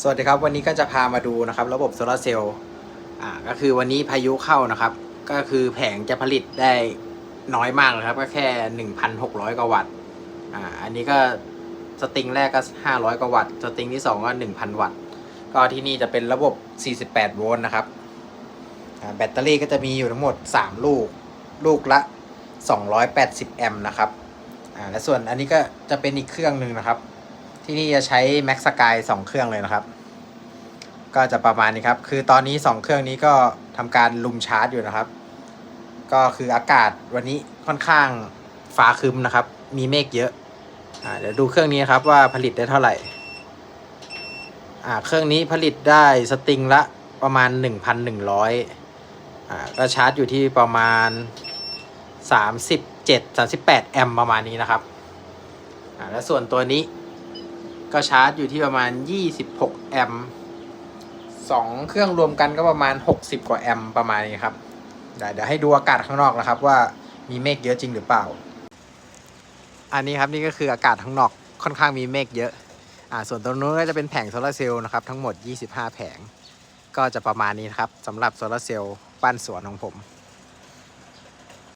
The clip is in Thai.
สวัสดีครับ วันนี้ก็จะพามาดูนะครับ ระบบโซลาร์เซลล์อ่าก็คือวันนี้พายุเข้านะครับ ก็คือแผงจะผลิตได้น้อยมากเลยครับ ก็แค่ 1,600 กว่าวัตต์อ่าอันนี้ก็สตริงแรกก็ 500 กว่าวัตต์สตริงที่ 2 ก็ 1,000 วัตต์ ก็ที่นี่จะเป็นระบบ 48 โวลต์นะครับแบตเตอรี่ก็จะมีอยู่ทั้งหมด 3 ลูก ลูกละ 280 แอมป์นะครับอ่าและส่วนอันนี้ก็จะเป็นอีกเครื่องหนึ่งนะครับ ที่นี่จะใช้ Max Sky 2 เครื่องเลยนะครับ ก็จะประมาณนี้ครับ คือตอนนี้ 2 เครื่องนี้ก็ทำการลุมชาร์จอยู่นะครับ ก็คืออากาศวันนี้ค่อนข้างฟ้าคึมนะครับ มีเมฆเยอะอ่าเดี๋ยวดูเครื่องนี้นครับว่าผลิตได้เท่าไหร่อ่าเครื่องนี้ผลิตได้สตริงละประมาณ 1,100อ่าก็ชาร์จอยู่ที่ประมาณ 37 38 แอมป์ประมาณนี้นะครับอ่าและส่วนตัวนี้ ก็ชาร์จอยู่ที่ประมาณ 26 แอมป์สองเครื่องรวมกันก็ประมาณ 60 กว่าแอมป์ประมาณนี้ครับเดี๋ยวเดี๋ยวให้ดูอากาศข้างนอกนะครับ ว่ามีเมฆเยอะจริงหรือเปล่า อันนี้ครับนี่ก็คืออากาศข้างนอกค่อนข้างมีเมฆเยอะอ่าส่วนตรงนู้นก็จะเป็นแผงโซลาร์เซลล์นะครับทั้งหมด 25 แผง ก็จะประมาณนี้นะครับสำหรับโซลาร์เซลล์บ้านสวนของผม